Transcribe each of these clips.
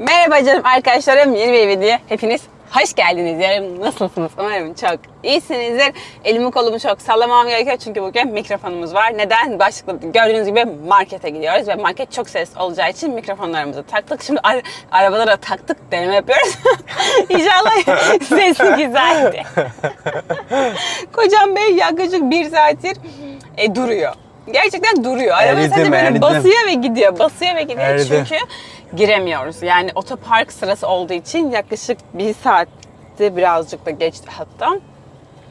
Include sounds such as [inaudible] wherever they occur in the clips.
Merhaba canım arkadaşlarım. Yeni bir videoya hepiniz hoş geldiniz. Yarın nasılsınız? Umarım çok iyisinizdir. Elimi kolumu çok sallamam gerekiyor çünkü bugün mikrofonumuz var. Neden? Başlıkta gördüğünüz gibi markete gidiyoruz ve market çok ses olacağı için mikrofonlarımızı taktık. Şimdi ara- arabalara taktık, deneme yapıyoruz. [laughs] İnşallah [laughs] sesi güzeldi. [laughs] Kocam Bey yaklaşık bir saattir e, duruyor. Gerçekten duruyor. Araba Eridim, sadece böyle basıyor ve gidiyor. Basıyor ve gidiyor Eridim. çünkü giremiyoruz. Yani otopark sırası olduğu için yaklaşık bir saatte birazcık da geçti hatta.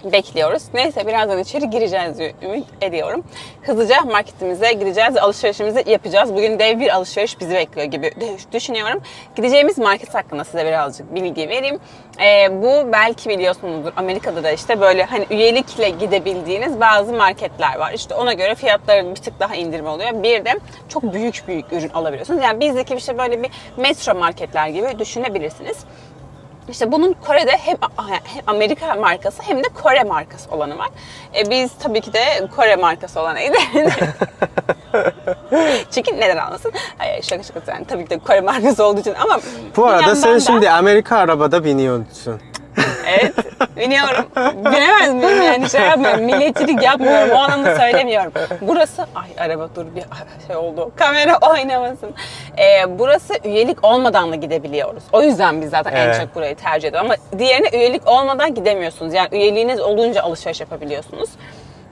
Bekliyoruz. Neyse birazdan içeri gireceğiz diye ümit ediyorum. Hızlıca marketimize gideceğiz ve alışverişimizi yapacağız. Bugün dev bir alışveriş bizi bekliyor gibi düşünüyorum. Gideceğimiz market hakkında size birazcık bilgi vereyim. Ee, bu belki biliyorsunuzdur Amerika'da da işte böyle hani üyelikle gidebildiğiniz bazı marketler var. İşte ona göre fiyatları bir tık daha indirim oluyor. Bir de çok büyük büyük ürün alabiliyorsunuz. Yani bizdeki işte böyle bir metro marketler gibi düşünebilirsiniz. İşte bunun Kore'de hem, hem Amerika markası hem de Kore markası olanı var. E biz tabii ki de Kore markası gidelim. [laughs] Çünkü neden almasın? Hayır şaka şaka yani tabii ki de Kore markası olduğu için ama Bu arada sen da- şimdi Amerika arabada biniyorsun. Evet, biniyorum. Binemez miyim yani şey yapmıyorum, milliyetçilik yapmıyorum, o anlamda söylemiyorum. Burası, ay araba dur bir şey oldu, kamera oynamasın. Ee, burası üyelik olmadan da gidebiliyoruz. O yüzden biz zaten en Evet. çok burayı tercih ediyoruz. Ama diğerine üyelik olmadan gidemiyorsunuz. Yani üyeliğiniz olunca alışveriş yapabiliyorsunuz.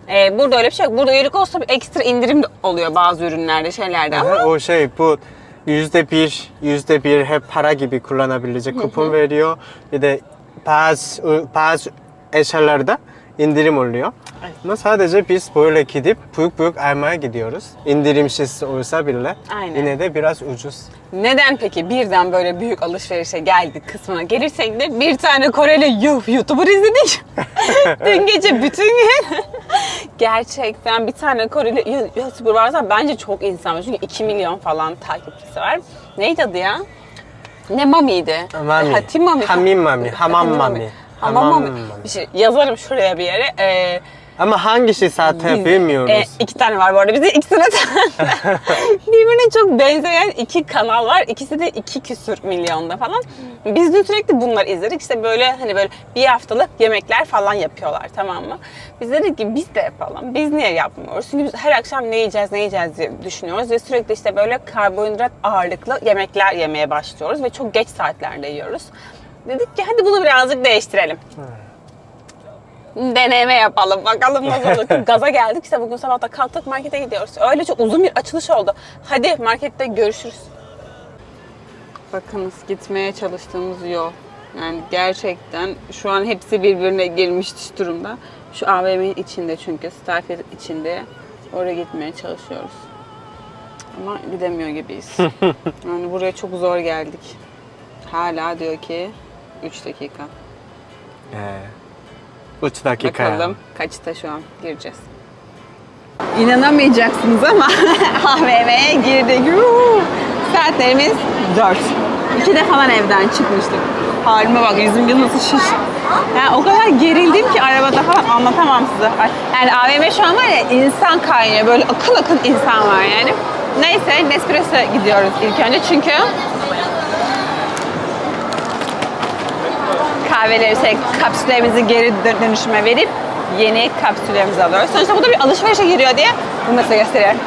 Ee, burada öyle bir şey yok. Burada üyelik olsa bir ekstra indirim de oluyor bazı ürünlerde, şeylerde ama o şey bu yüzde bir, yüzde bir hep para gibi kullanabilecek kupon veriyor. Bir de bazı, bazı eşyalarda indirim oluyor. Evet. Ama sadece biz böyle gidip büyük büyük almaya gidiyoruz. İndirimsiz olsa bile Aynen. yine de biraz ucuz. Neden peki birden böyle büyük alışverişe geldik kısmına gelirsek de bir tane Koreli YouTuber izledik. [laughs] Dün gece bütün gün gerçekten bir tane Koreli YouTuber varsa bence çok insan var. Çünkü 2 milyon falan takipçisi var. Neydi adı ya? Ne Mami'ydi? Mami. Ha, Tim Mami. Hamim Mami. Hamam Mami. Hamam. Mami. Bir şey yazarım şuraya bir yere. Ee, Ama hangisi zaten biz- bilmiyoruz. E, iki tane var bu arada. Bize ikisine de [laughs] birbirine çok benzeyen iki kanal var. İkisi de iki küsür milyonda falan. Biz dün sürekli bunları izledik. İşte böyle hani böyle bir haftalık yemekler falan yapıyorlar tamam mı? Biz dedik ki biz de yapalım. Biz niye yapmıyoruz? Çünkü biz her akşam ne yiyeceğiz ne yiyeceğiz diye düşünüyoruz ve sürekli işte böyle karbonhidrat ağırlıklı yemekler yemeye başlıyoruz ve çok geç saatlerde yiyoruz. Dedik ki hadi bunu birazcık değiştirelim deneme yapalım bakalım nasıl olacak. [laughs] Gaza geldik işte bugün sabah da kalktık markete gidiyoruz. Öyle çok uzun bir açılış oldu. Hadi markette görüşürüz. Bakınız gitmeye çalıştığımız yol. Yani gerçekten şu an hepsi birbirine girmiş durumda. Şu AVM'nin içinde çünkü Starfield içinde. Oraya gitmeye çalışıyoruz. Ama gidemiyor gibiyiz. [laughs] yani buraya çok zor geldik. Hala diyor ki 3 dakika. Ee, 3 dakika. Bakalım kaçta şu an gireceğiz. İnanamayacaksınız ama [laughs] AVM'ye girdik. Saatlerimiz 4. İkide falan evden çıkmıştık. Halime bak yüzüm bir nasıl şiş. Yani o kadar gerildim ki arabada falan anlatamam size. Yani AVM şu an var ya insan kaynıyor. Böyle akın akın insan var yani. Neyse Nespresso'ya gidiyoruz ilk önce çünkü kahveleri, şey, kapsüllerimizi geri dö- dönüşüme verip yeni kapsüllerimizi alıyoruz. Sonuçta bu da bir alışverişe giriyor diye bunu da size gösteriyorum.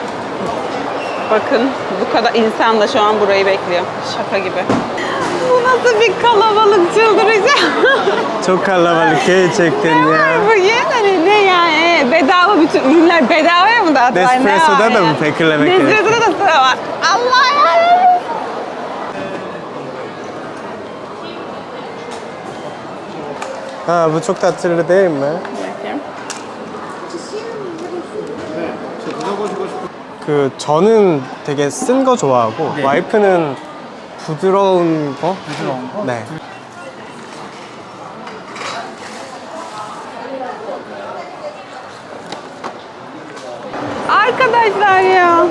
Bakın bu kadar insan da şu an burayı bekliyor. Şaka gibi. Bu nasıl bir kalabalık çıldıracağım. [laughs] Çok kalabalık gerçekten ya. Bugün hani ne yani bedava bütün ürünler bedavaya mı dağıtıyorlar? Ne Nespresso'da var da mı beklemek gerek? Nespresso'da da sıra var. Allah ya. Ha bu çok tatlı değil mi? Bakayım. 그 저는 되게 쓴 거 좋아하고 와이프는 부드러운 거. 부드러운 거? 네. Arkadaşlar ya.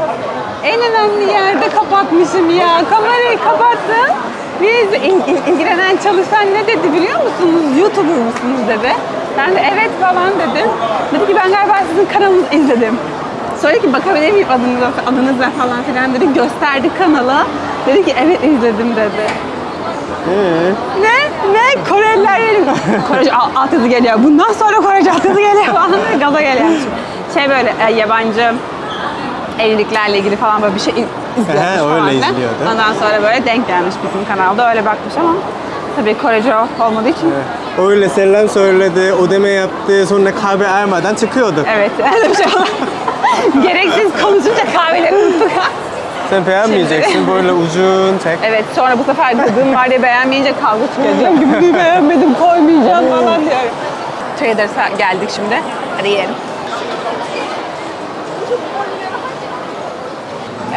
En önemli yerde kapatmışım ya. Kamerayı kapattım. Biz il- il- ilgilenen çalışan ne dedi biliyor musunuz? YouTuber musunuz dedi. Ben de evet falan dedim. Dedi ki ben galiba sizin kanalınızı izledim. Sonra ki bakabilir miyim adınıza, adınıza falan filan dedi. Gösterdi kanalı. Dedi ki evet izledim dedi. Ee, Ne? Ne? Koreliler benim. Korece al- alt yazı geliyor. Bundan sonra Korece alt yazı geliyor falan. Gaza geliyor. Şey böyle e, yabancı evliliklerle ilgili falan böyle bir şey izliyormuş He, öyle filan. izliyordu. Ondan sonra böyle denk gelmiş bizim kanalda öyle bakmış ama tabii Korece olmadığı için öyle selam söyledi, ödeme yaptı, sonra kahve almadan çıkıyordu. evet [laughs] öyle bir şey. [laughs] Gereksiz konuşunca kahveleri unuttuk. Sen beğenmeyeceksin, böyle uzun çek. Evet sonra bu sefer gıdığım var diye beğenmeyince kavga çıkıyor. Diyorum ki bunu beğenmedim koymayacağım falan diyorum. Traders'a geldik şimdi. Hadi yiyelim.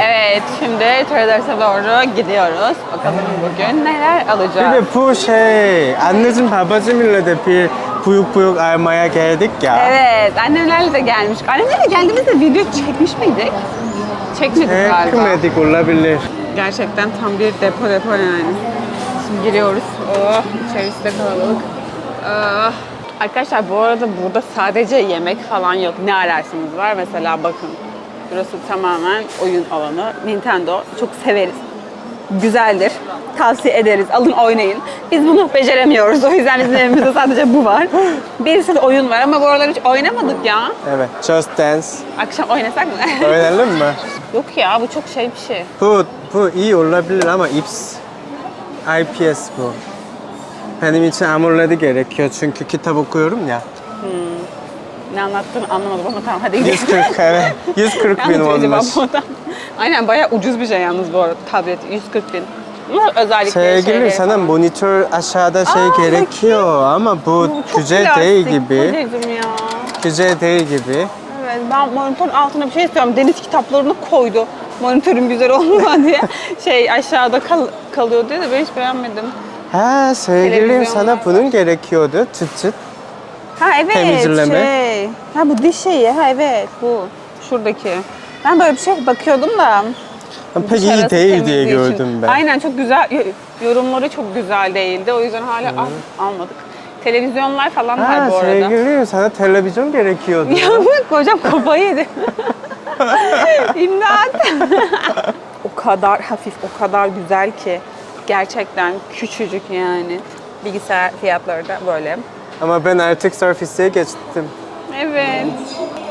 Evet şimdi Traders'a doğru gidiyoruz. Bakalım bugün neler Bir alacağız. de bu şey, anneciğim babacığımla da bir büyük büyük almaya geldik ya. Evet annemlerle de gelmiş. Annemlerle geldiğimizde video çekmiş miydik? Çekmedik galiba. Çekmedik olabilir. Gerçekten tam bir depo depo yani. Şimdi giriyoruz. Oh, içerisi de kalabalık. Ah. Arkadaşlar bu arada burada sadece yemek falan yok. Ne ararsınız var? Mesela bakın. Burası tamamen oyun alanı. Nintendo çok severiz. Güzeldir. Tavsiye ederiz. Alın oynayın. Biz bunu beceremiyoruz. O yüzden bizim evimizde [laughs] sadece bu var. Bir sürü oyun var ama bu aralar hiç oynamadık ya. Evet, Just Dance. Akşam oynasak mı? [laughs] Oynayalım mı? Yok ya bu çok şey bir şey. Bu, bu iyi olabilir ama IPS, IPS bu. Benim için AMOLED gerekiyor çünkü kitap okuyorum ya. Ne anlattığını anlamadım ama tamam hadi gidelim. 140 [laughs] evet. 140 bin olmuş. Aynen bayağı ucuz bir şey yalnız bu arada tablet 140 bin. Ama özellikle Sevgilim şeyleri sana falan. monitör aşağıda şey Aa, gerekiyor ama bu çok güzel plastik değil gibi. kocacığım ya. Güzel değil gibi. Evet ben monitörün altına bir şey istiyorum. Deniz kitaplarını koydu. Monitörüm güzel olmadı [laughs] diye. Şey aşağıda kal- kalıyor diye de ben hiç beğenmedim. Ha sevgilim Televizyon sana var. bunun gerekiyordu. Çıt çıt. Ha evet Temizleme. şey. Ha bu diş şeyi. Ha evet bu. Şuradaki. Ben böyle bir şey bakıyordum da. Pek iyi değil diye için. gördüm ben. Aynen çok güzel. yo- Yorumları çok güzel değildi. O yüzden hala al- almadık. Televizyonlar falan var Ha bu arada. sevgilim sana televizyon gerekiyordu. Ya bak hocam kafayı yedi. [laughs] İmdat. o kadar hafif, o kadar güzel ki. Gerçekten küçücük yani. Bilgisayar fiyatları da böyle. Ama ben artık Surface'e geçtim. Evet.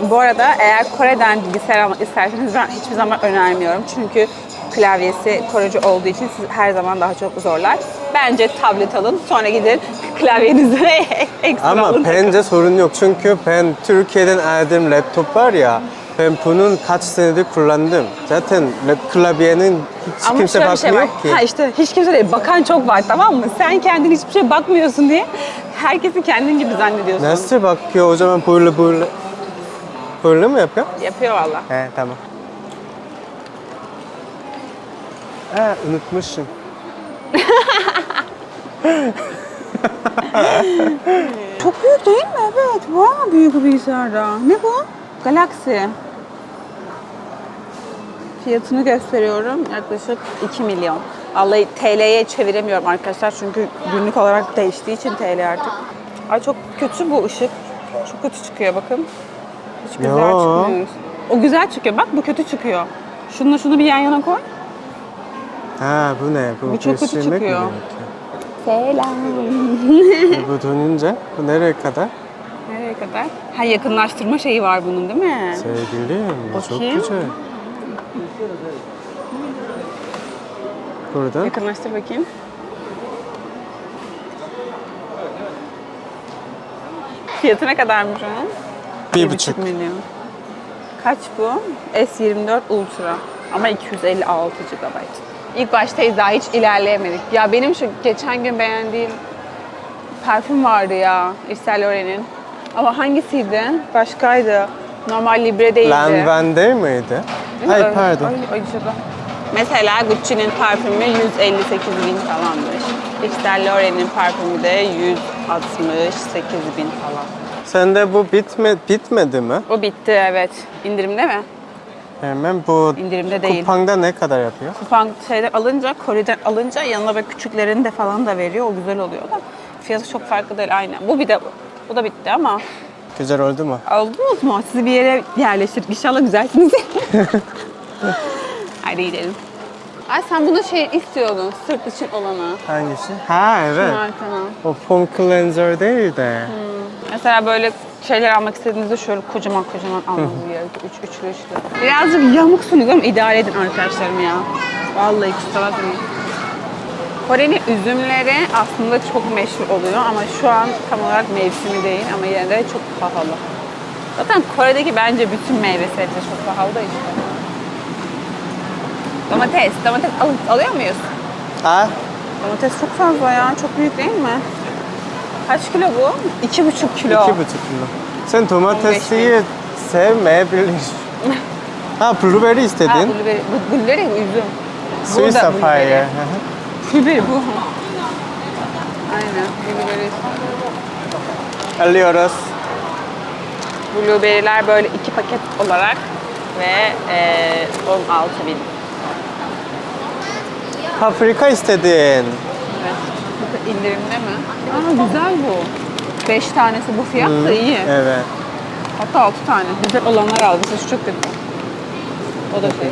Bu arada eğer Kore'den bilgisayar almak isterseniz ben hiçbir zaman önermiyorum. Çünkü klavyesi Korece olduğu için sizi her zaman daha çok zorlar. Bence tablet alın, sonra gidin [laughs] klavyenizi [laughs] ekstra Ama alın. bence sorun yok çünkü ben Türkiye'den aldığım laptop var ya ben bunun kaç senedir kullandım. Zaten lap- klavyenin hiç Ama kimse şöyle bir şey bakmıyor var. ki. Ha işte hiç kimse değil. Bakan çok var tamam mı? Sen kendin hiçbir şeye bakmıyorsun diye herkesi kendin gibi zannediyorsun. Nasıl bakıyor o zaman böyle böyle? Böyle mi yapıyor? Yapıyor valla. He tamam. Ha unutmuşum. [laughs] Çok büyük değil mi? Evet. Bayağı büyük bir bilgisayarda. Ne bu? Galaxy. Fiyatını gösteriyorum. Yaklaşık 2 milyon. Vallahi TL'ye çeviremiyorum arkadaşlar çünkü günlük olarak değiştiği için TL artık. Ay çok kötü bu ışık. Çok kötü çıkıyor bakın. Hiç güzel Yo. çıkmıyor. O güzel çıkıyor. Bak bu kötü çıkıyor. Şununla şunu bir yan yana koy. Ha bu ne? Bu, Bu çok kötü çıkıyor. Selam. bu dönünce bu nereye kadar? Nereye kadar? Ha yakınlaştırma şeyi var bunun değil mi? Sevgilim çok güzel. Burada Yakınlaştır bakayım. Fiyatı ne kadarmış onun? bir Bir buçuk. milyon. Kaç bu? S24 Ultra. Ama 256 GB. İlk baştayız daha hiç ilerleyemedik. Ya benim şu geçen gün beğendiğim parfüm vardı ya. Yves Saint Laurent'in. Ama hangisiydi? Başkaydı. Normal Libre değildi. Miydi? Değil mi? Ay Ay, pardon. Ay, ay şurada. Mesela Gucci'nin parfümü 158 bin falanmış. Yves Saint Laurent'in parfümü de 168 bin falan. Sende bu bitme, bitmedi mi? O bitti evet. İndirimde mi? Hemen bu İndirimde değil. kupanda ne kadar yapıyor? Kupon şeyden alınca, Kore'den alınca yanına böyle küçüklerini de falan da veriyor. O güzel oluyor da. Fiyatı çok farklı değil aynen. Bu bir de bu da bitti ama Güzel oldu mu? aldınız mı? Sizi bir yere yerleştirdik. İnşallah güzelsiniz. [laughs] Hadi gidelim. Ay sen bunu şey istiyordun, sırt için olanı. Hangisi? Ha evet. Markanın. O foam cleanser değil de. Mesela böyle şeyler almak istediğinizde şöyle kocaman kocaman almanız gerekiyor. Üç, üçlü üçlü. Birazcık yamuksunuz ama idare edin arkadaşlarım ya. Vallahi kusura bakmayın. Kore'nin üzümleri aslında çok meşhur oluyor ama şu an tam olarak mevsimi değil ama yine de çok pahalı. Zaten Kore'deki bence bütün meyve sebze çok pahalı da işte. Domates, domates al- alıyor muyuz? Ha? Domates çok fazla ya, çok büyük değil mi? Kaç kilo bu? İki buçuk kilo. İki buçuk kilo. Sen domatesi sevmeyebilir. [laughs] ha blueberry Ha, istedin. blueberry, bu blueberry üzüm. Sapphire. blueberry. Hı hı. Blueberry bu. Aynen, blueberry. Alıyoruz. Blueberry'ler böyle iki paket olarak ve e, 16 bin. Paprika istedin. Evet. İndirimde mi? Aa güzel bu. 5 tanesi bu fiyat da iyi. Evet. Hatta 6 tane. Güzel olanlar aldım. Şu çok kötü. O da şey.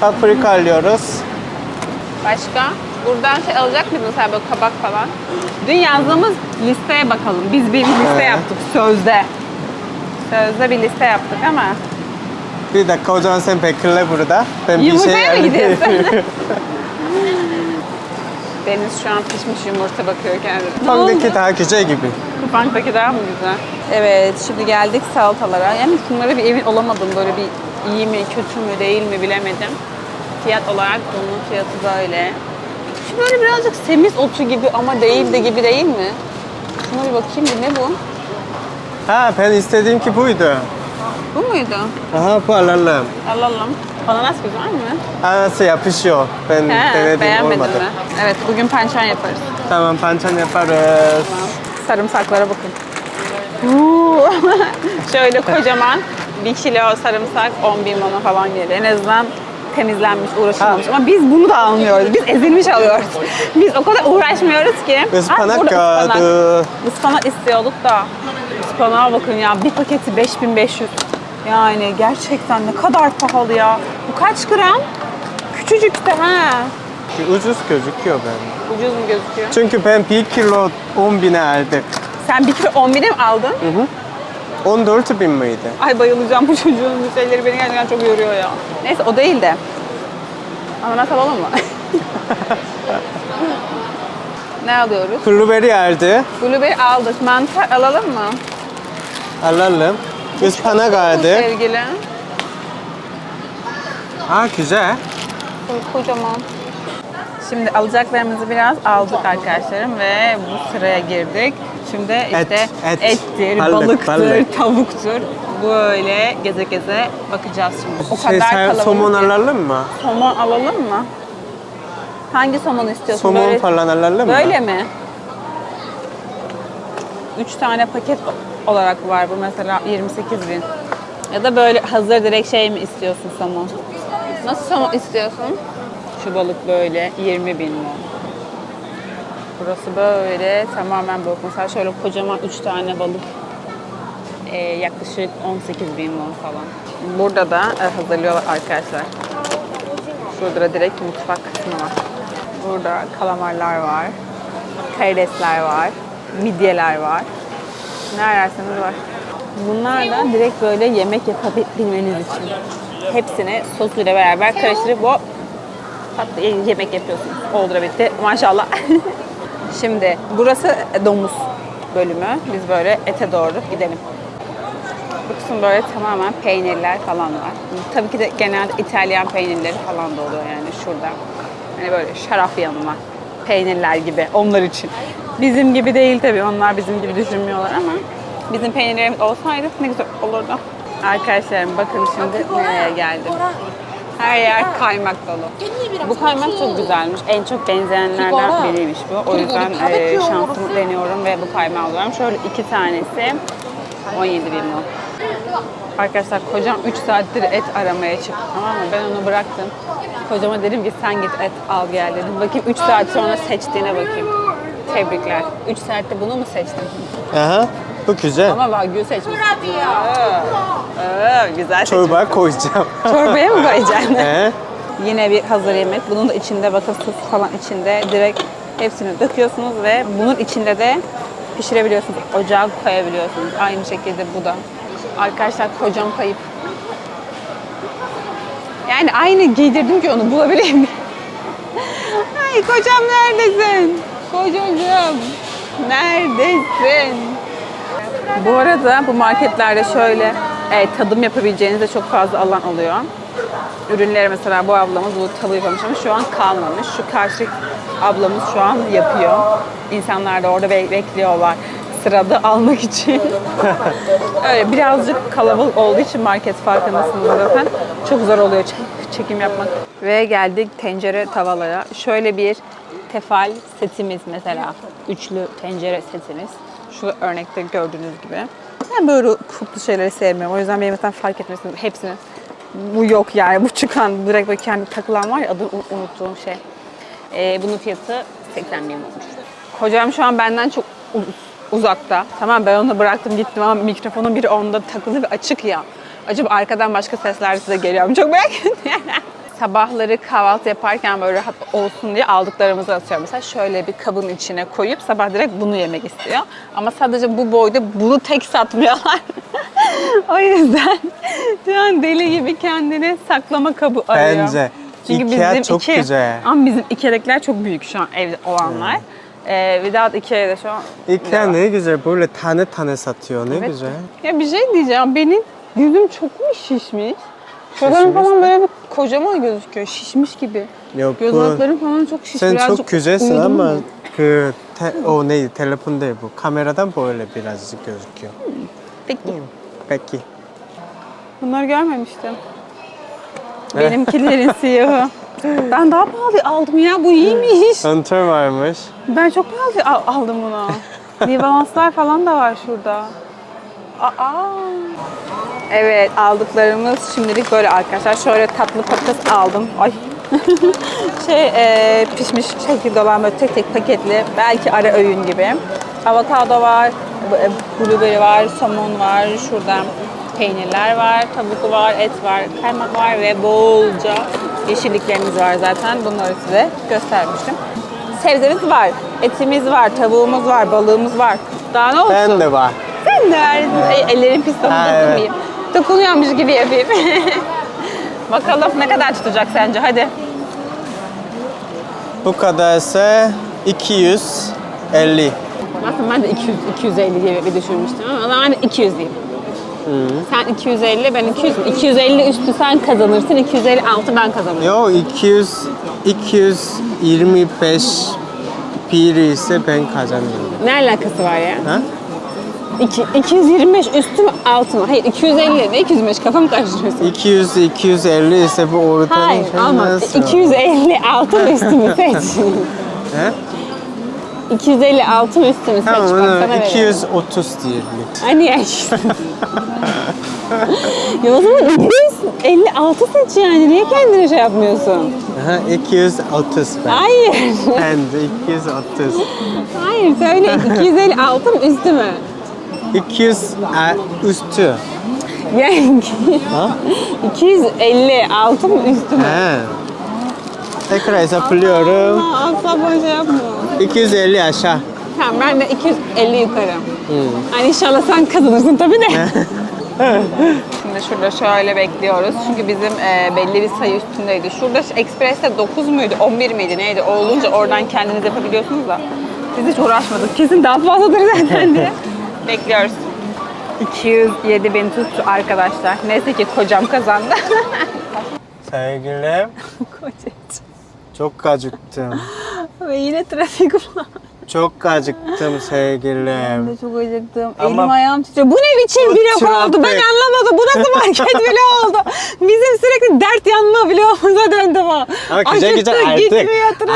Paprika alıyoruz. Başka? Buradan şey alacak mıyız mesela böyle kabak falan? Dün yazdığımız listeye bakalım. Biz bir liste Evet. yaptık sözde. Sözde bir liste yaptık ama Bir dakika o zaman sen bekle burada. Ben bir Yumurtaya şey mı gidiyorsun? [laughs] Deniz şu an pişmiş yumurta bakıyor kendine. Pank'taki daha güzel gibi. Kupank'taki daha mı güzel? Evet, şimdi geldik salatalara. Yani şunlara bir emin olamadım. Böyle bir iyi mi, kötü mü, değil mi bilemedim. Fiyat olarak bunun fiyatı böyle. Şu böyle birazcık semiz otu gibi ama değil de gibi değil mi? Şuna bir bakayım bir ne bu? Ha ben istediğim ki buydu. Bu muydu? Aha bu alalım. Alalım. Ananas güzel mi? Anası yapışıyor. Ben He, denedim beğenmedin olmadı. mi? Evet, bugün pançan yaparız. Tamam pançan yaparız. Sarımsaklara bakın. Uuu. [laughs] Şöyle kocaman bir kilo sarımsak 10 bin mana falan geliyor. En azından temizlenmiş, uğraşılmamış. Ama biz bunu da almıyoruz. Biz ezilmiş alıyoruz. [laughs] Biz o kadar uğraşmıyoruz ki. Ah, Ispanak burada ıspanak. kağıdı. Ispanak istiyorduk da. Ispanağa bakın ya. Bir paketi 5500. Yani gerçekten ne kadar pahalı ya. Bu kaç gram? Küçücük de ha. Ucuz gözüküyor ben. Ucuz mu gözüküyor? Çünkü ben 1 kilo 10 bine aldım. Sen bir kilo 10 bine mi aldın? 14 bin miydi? Ay bayılacağım bu çocuğun bu şeyleri beni gerçekten çok yoruyor ya. Neyse o değil de. Ananas alalım mı? [laughs] ne alıyoruz? Blueberry aldı. Blueberry aldık. Mantar alalım mı? Alalım. Ispanak aldı. Sevgili. Ha güzel. Ko- Kocaman. Şimdi alacaklarımızı biraz aldık arkadaşlarım ve bu sıraya girdik. Şimdi işte Et, et. ettir, Balık, balıktır, balık. tavuktur. Böyle geze geze bakacağız şimdi. O Şey, kadar sen kalabalık somon ki. alalım mı? Somon alalım mı? Hangi somon istiyorsun? Somon Böyle- falan alalım mı? Böyle mi? Üç tane paket olarak var bu mesela 28 bin. Ya da böyle hazır direkt şey mi istiyorsun somon? Nasıl somon istiyorsun? Şu balık böyle 20 bin mi? Burası böyle tamamen balık. Mesela şöyle kocaman 3 tane balık ee, yaklaşık 18 bin won falan. Burada da e, hazırlıyorlar arkadaşlar. Şurada da direkt mutfak kısmı var. Burada kalamarlar var, karidesler var, midyeler var. Ne ararsanız var. Bunlar da direkt böyle yemek yapabilmeniz için. Hepsini sosuyla beraber karıştırıp o tatlı yemek yapıyorsunuz. Oldu bitti. Maşallah. [laughs] Şimdi burası domuz bölümü. Biz böyle ete doğru gidelim. Bu kısım böyle tamamen peynirler falan var. Tabii ki de genelde İtalyan peynirleri falan da oluyor yani şurada. Hani böyle şarap yanına peynirler gibi onlar için. Bizim gibi değil tabii. Onlar bizim gibi düşünmüyorlar ama bizim peynirlerimiz olsaydı ne güzel olurdu. Arkadaşlarım bakın şimdi nereye geldim. Her yer kaymak dolu. Bu kaymak çok güzelmiş. En çok benzeyenlerden biriymiş bu. O yüzden e, şansımı deniyorum ve bu kaymağı alıyorum. Şöyle iki tanesi 17 bin won. Arkadaşlar kocam 3 saattir et aramaya çıktı tamam mı? Ben onu bıraktım. Kocama dedim ki sen git et al gel dedim. Bakayım 3 saat sonra seçtiğine bakayım. Tebrikler. 3 saatte bunu mu seçtin? Aha. Bu güzel. Ama wagyu seçmişsin. Ee, ee, güzel. Çorba koyacağım. [laughs] Çorbaya mı koyacaksın? He? Yine bir hazır yemek. Bunun da içinde bakın sos falan içinde. Direkt hepsini döküyorsunuz ve bunun içinde de pişirebiliyorsunuz. Ocağa koyabiliyorsunuz. Aynı şekilde bu da. Arkadaşlar kocam kayıp. Yani aynı giydirdim ki onu bulabileyim. [laughs] Ay kocam neredesin? Kocacığım neredesin? Bu arada bu marketlerde şöyle e, tadım yapabileceğiniz de çok fazla alan oluyor. Ürünleri mesela bu ablamız bu tadı yapamış ama şu an kalmamış. Şu karşı ablamız şu an yapıyor. İnsanlar da orada be- bekliyorlar sırada almak için. [laughs] Öyle birazcık kalabalık olduğu için market farkındasınız zaten. Çok zor oluyor çek- çekim yapmak. Ve geldik tencere tavalaya. Şöyle bir tefal setimiz mesela. Üçlü tencere setimiz. Şu örnekte gördüğünüz gibi. Ben böyle kuplu şeyleri sevmiyorum. O yüzden benim mesela fark etmesiniz hepsini. Bu yok yani. Bu çıkan direkt böyle kendi takılan var ya adını unuttuğum şey. Ee, bunun fiyatı 80 bin olmuş. Kocam şu an benden çok uzakta. Tamam ben onu bıraktım gittim ama mikrofonun biri onda takılı ve açık ya. Acaba arkadan başka sesler size geliyor mu? Çok merak ediyorum. [laughs] Sabahları kahvaltı yaparken böyle rahat olsun diye aldıklarımızı atıyorum. Mesela şöyle bir kabın içine koyup sabah direkt bunu yemek istiyor. Ama sadece bu boyda bunu tek satmıyorlar. [laughs] o yüzden [laughs] şu an deli gibi kendine saklama kabı arıyor. Bence. Çünkü Ikea bizim çok iki, güzel. Ama bizim Ikea'dakiler çok büyük şu an evde olanlar. Ee, Vedat Ikea'da şu an... Ikea ne güzel böyle tane tane satıyor ne Evet. güzel. Ya bir şey diyeceğim. Benim yüzüm çok mu şişmiş? Şuradan falan böyle bir kocaman gözüküyor. Şişmiş gibi. Yok Göz bu falan çok şiş. sen Birazcık çok güzelsin uyudun ama mu? 그 테, o neydi telefon değil bu kameradan böyle birazcık gözüküyor. Peki. Peki. Bunları görmemiştim. [laughs] Benimkilerin siyahı. Ben daha pahalı aldım ya. Bu iyiymiş. [laughs] Hunter varmış. Ben çok pahalı al- aldım bunu. [laughs] Nivalanslar falan da var şurada. Aa. Evet aldıklarımız şimdilik böyle arkadaşlar. Şöyle tatlı patates aldım. Ay. [laughs] şey e, pişmiş şekilde olan böyle tek tek paketli belki ara öğün gibi. Avokado var, e, blueberry var, somon var, şurada peynirler var, tavuk var, et var, kaymak var ve bolca yeşilliklerimiz var zaten. Bunları size göstermiştim. Sebzemiz var, etimiz var, tavuğumuz var, balığımız var. Daha ne olsun? Ben de var. Sen de Ay, ellerim pis Ha, oldu evet. dokunmayayım. Dokunuyormuş gibi yapayım. [laughs] Bakalım ne kadar tutacak sence? Hadi. Bu kadarsa 250. Aslında ben de 200, 250 diye bir düşünmüştüm ama o zaman 200 diyeyim. Sen 250, ben 200. 250 üstü sen kazanırsın, 256 ben kazanırım. Yo 200 225 bir ise ben kazanıyorum. Ne alakası var ya? Ha? İki, 225 üstü mü altı mı? Hayır 250 ne 225 kafamı karıştırıyorsun. 200 250 ise bu ortanın Hayır şey ama nasıl? 250 altı mı üstü mü [laughs] seç. He? 250 altı mı üstü mü seç. Tamam Bak sana onu veriyorum. 230 diyelim. Hani ya işte. [laughs] ya o zaman 256 seç yani. Niye kendine şey yapmıyorsun? Aha, 230 ben. Hayır. Ben de 230. Hayır söyle 256 mı üstü mü? 200 e, üstü. Yani Ha? [laughs] 256 mı üstü mü? He. Tekrar hesaplıyorum. Aa, asla böyle şey yapma. 250 aşağı. Tamam ben de 250 yukarı. Hmm. Hani inşallah sen kazanırsın tabii de. [laughs] [laughs] Şimdi şurada şöyle bekliyoruz. Çünkü bizim e, belli bir sayı üstündeydi. Şurada Express'te 9 muydu, 11 miydi neydi? O olunca oradan kendiniz yapabiliyorsunuz da. Biz hiç uğraşmadık. Kesin daha fazladır zaten diye. Bekliyoruz. 207 bin tuttu arkadaşlar. Neyse ki kocam kazandı. [laughs] Sevgilim [laughs] Kocacığım. çok acıktım. Ve yine trafik var. Çok acıktım sevgilim. Ben de çok acıktım. Ama- Elim ayağım titriyor. Bu ne biçim trafik. oldu? Ben anlamadım. Bu nasıl market [laughs] vlog oldu? Bizim sürekli dert yanma vlogumuza döndü bu. Ama güzel güzel artık.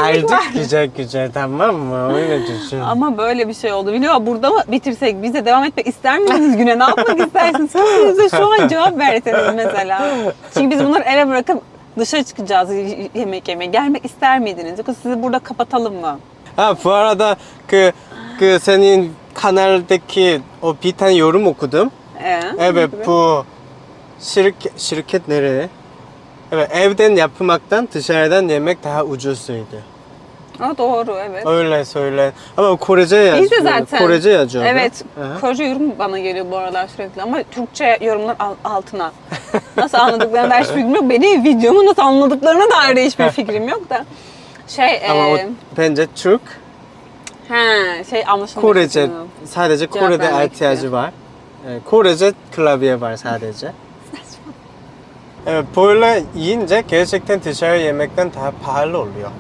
Artık güzel güzel tamam mı? Öyle düşün. Ama böyle bir şey oldu. Vlog burada mı bitirsek? Biz de devam etmek ister misiniz güne? Ne yapmak istersiniz? Bize şu an cevap verseniz mesela. Çünkü biz bunları eve bırakıp dışarı çıkacağız yemek yemeye. Gelmek ister miydiniz? Yoksa sizi burada kapatalım mı? Ha bu arada 그, 그 senin kanaldaki o bir tane yorum okudum. Ee, Evet bu şirket, şirket nereye? Evet, evden yapmaktan dışarıdan yemek daha ucuzuydu. Aa, doğru evet. Öyle söyle. Ama Korece yazıyor. Biz de zaten. Korece yazıyor. Evet. Aha. Korece yorum bana geliyor bu aralar sürekli ama Türkçe yorumlar al- altına. Nasıl anladıklarına dair hiçbir fikrim yok. Benim videomu nasıl anladıklarına dair de hiçbir [laughs] fikrim yok da. Şey, Ama o e, bence Türk, he, şey anlaşılmak Korece, için. sadece Cevap Kore'de vermek ihtiyacı var. Ee, Korece klavye var sadece. Evet, böyle yiyince gerçekten dışarı yemekten daha pahalı oluyor.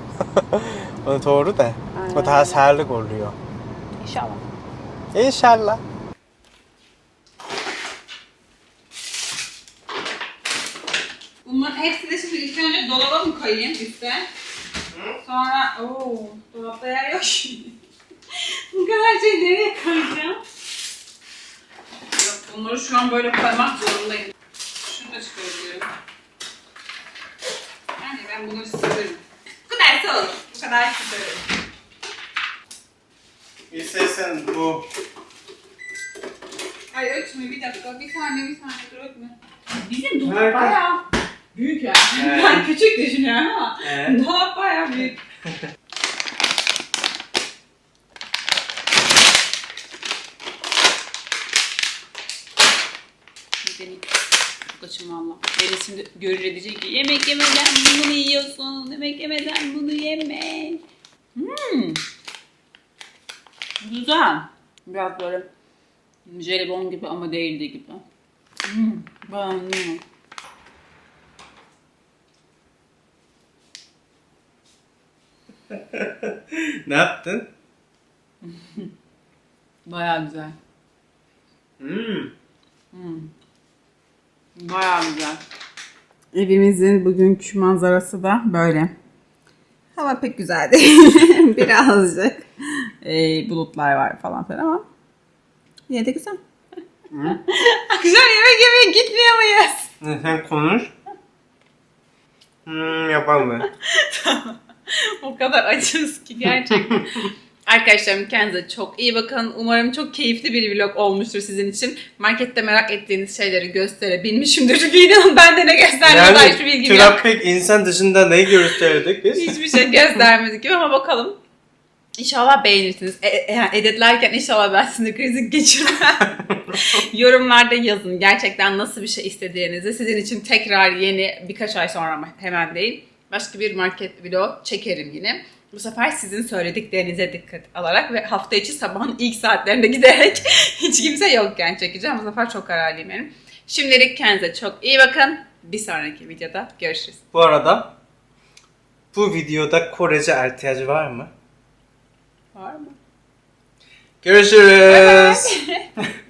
[laughs] o doğru da. O daha sağlık oluyor. İnşallah. İnşallah. Bunların hepsi de şimdi ilk önce dolaba mı koyayım üstte? Sonra, ooo dolapta yer yok şimdi. Bu kadar şeyi nereye koyacağım? Yok bunları şu an böyle koymak zorundayım. Şunu da çıkarıyorum. Yani ben bunları severim. Bu kadarsa olur. Bu kadar severim. İstersen bu Ay ötme bir dakika. Bir saniye bir saniye dur ötme. Bizim dolap bayağı büyük yani. Evet. [laughs] Ben küçük düşünüyorum ama Evet. [laughs] dolap bayağı büyük. Kaçım valla. Beni şimdi görür edecek ki yemek yemeden bunu yiyorsun. Yemek yemeden bunu yeme. Hmm. Güzel. Biraz böyle jelibon gibi ama değildi gibi. Hmm. Beğendim. Ne yaptın? [laughs] Baya güzel. Hmm. Baya güzel. Evimizin bugünkü manzarası da böyle. Hava pek güzel değil. [laughs] Birazcık e, bulutlar var falan filan ama yine de güzel. [laughs] Akşam yemek yemeye gitmiyor muyuz? Sen konuş. Hmm, yapalım mı? [laughs] o kadar acız ki gerçekten. Arkadaşlarım kendinize çok iyi bakın. Umarım çok keyifli bir vlog olmuştur sizin için. Markette merak ettiğiniz şeyleri gösterebilmişimdir. [laughs] İnanın bende ne gösterdiğine dair hiçbir bilgim yok. trafik insan dışında neyi gösterdik biz? Hiçbir şey göstermedik gibi ama bakalım. İnşallah beğenirsiniz. E, e, yani editlerken inşallah ben sinir krizi geçirmem. [laughs] Yorumlarda yazın. Gerçekten nasıl bir şey istediğinizi. Sizin için tekrar yeni birkaç ay sonra hemen değil. Başka bir market vlog çekerim yine. Bu sefer sizin söylediklerinize dikkat alarak ve hafta içi sabahın ilk saatlerinde [laughs] giderek hiç kimse yokken çekeceğim. Bu sefer çok kararlıyım benim. Şimdilik kendinize çok iyi bakın. Bir sonraki videoda görüşürüz. Bu arada bu videoda Korece ihtiyacı var mı? Var mı? Görüşürüz. [laughs]